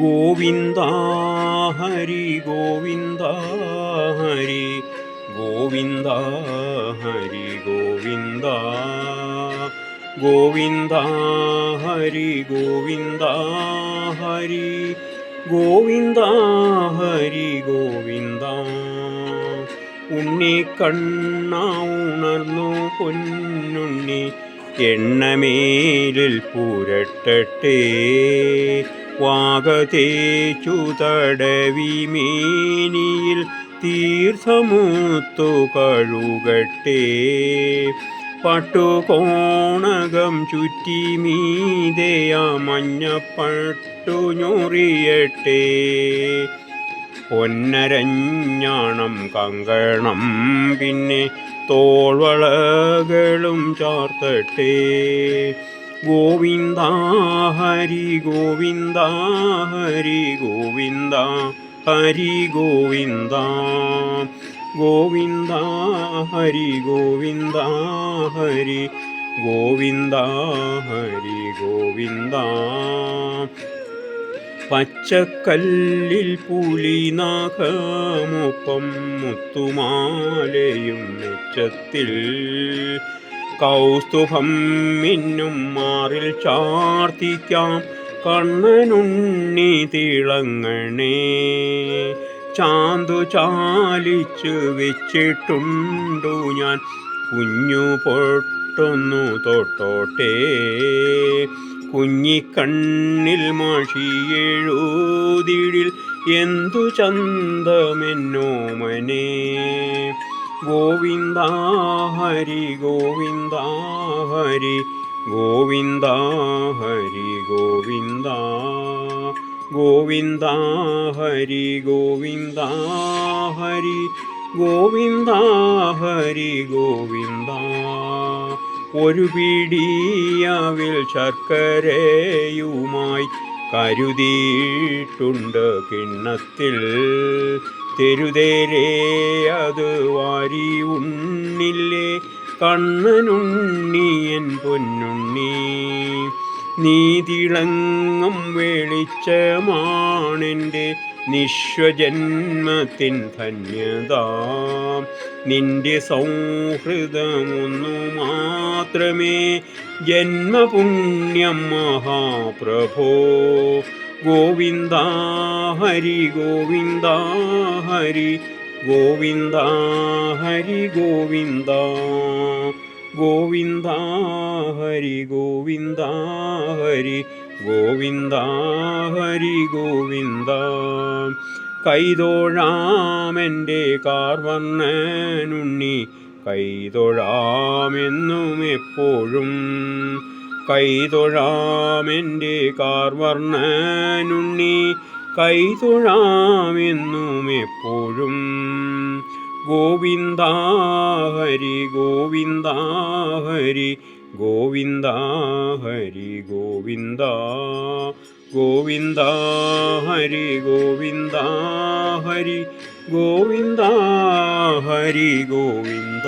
ഗോവിന്ദ ഹരി ഗോവിന്ദ ഹരി ഗോവിന്ദ ഹരി ഗോവിന്ദ ഗോവിന്ദ ഹരി ഗോവിന്ദ ഹരി ഗോവിന്ദ ഹരി ഗോവിന്ദ. ഉണ്ണി കണ്ണ ഉണർന്നു പൊന്നുണ്ണി എണ്ണമേലിൽ പുരട്ടട്ടെ. വാഗതേച്ചു തടവി തീർത്ഥമുത്തു കഴുകട്ടെ. പട്ടുകോണകം ചുറ്റി മീതയ മഞ്ഞപ്പട്ടു ഞൊറിയട്ടെ. പൊന്നരഞ്ഞാണം കങ്കണം പിന്നെ തോൾവളകളും ചാർത്തട്ടെ. ഗോവിന്ദ ഹരി ഗോവിന്ദ ഹരി ഗോവിന്ദ ഹരി ഗോവിന്ദ ഗോവിന്ദ ഹരി ഗോവിന്ദ ഹരി ഗോവിന്ദ ഹരി ഗോവിന്ദ പച്ചക്കല്ലിൽ പുലിനാഗമൊപ്പം മുത്തുമാലയും മെച്ചത്തിൽ കൗസ്തുഭം മിന്നും മാറിൽ ചാർത്തിക്കാം കണ്ണനുണ്ണി തിളങ്ങണേ. ചാന്തു ചാലിച്ചു വെച്ചിട്ടുണ്ടു ഞാൻ കുഞ്ഞു പൊട്ടൊന്നു തൊട്ടോട്ടെ. കുഞ്ഞിക്കണ്ണിൽ മഷിയെഴുതിടിൽ എന്തു ചന്തമെന്നോമനെ ഗോവിന്ദ ഹരി ഗോവിന്ദ ഹരി ഗോവിന്ദ ഹരി ഗോവിന്ദ ഗോവിന്ദ ഹരി ഗോവിന്ദ ഹരി ഗോവിന്ദ ഹരി ഗോവിന്ദ. ഒരു പിടിയവിൽ ശർക്കരയുമായി കരുതിയിട്ടുണ്ട് കിണ്ണത്തിൽ. തെരുതേരേ അത് വാരി ഉണ്ണില്ലേ? കണ്ണനുണ്ണിയൻ പൊന്നുണ്ണി നീ തിളങ്ങും വെളിച്ചമാണെന്റെ നിശ്വജന്മത്തിൻ ധന്യത. നിന്റെ സൗഹൃദമൊന്നു മാത്രമേ ജന്മപുണ്യം മഹാപ്രഭോ. ഗോവിന്ദ ഹരി ഗോവിന്ദ ഹരി ഗോവിന്ദ ഹരി ഗോവിന്ദ ഗോവിന്ദ ഹരി ഗോവിന്ദ ഹരി ഗോവിന്ദ ഹരി ഗോവിന്ദ. കൈതോഴാമെന്റെ കാർവർണനുണ്ണി കൈതൊഴാമെന്നും എപ്പോഴും കൈതൊഴാമെന്റെ കാർവർണനുണ്ണി കൈതൊഴാമെന്നും എപ്പോഴും. ഗോവിന്ദ ഹരി ഗോവിന്ദ ഹരി ഗോവിന്ദ ഹരി ഗോവിന്ദ ഗോവിന്ദ ഹരി ഗോവിന്ദ ഹരി ഗോവിന്ദ ഹരി ഗോവിന്ദ.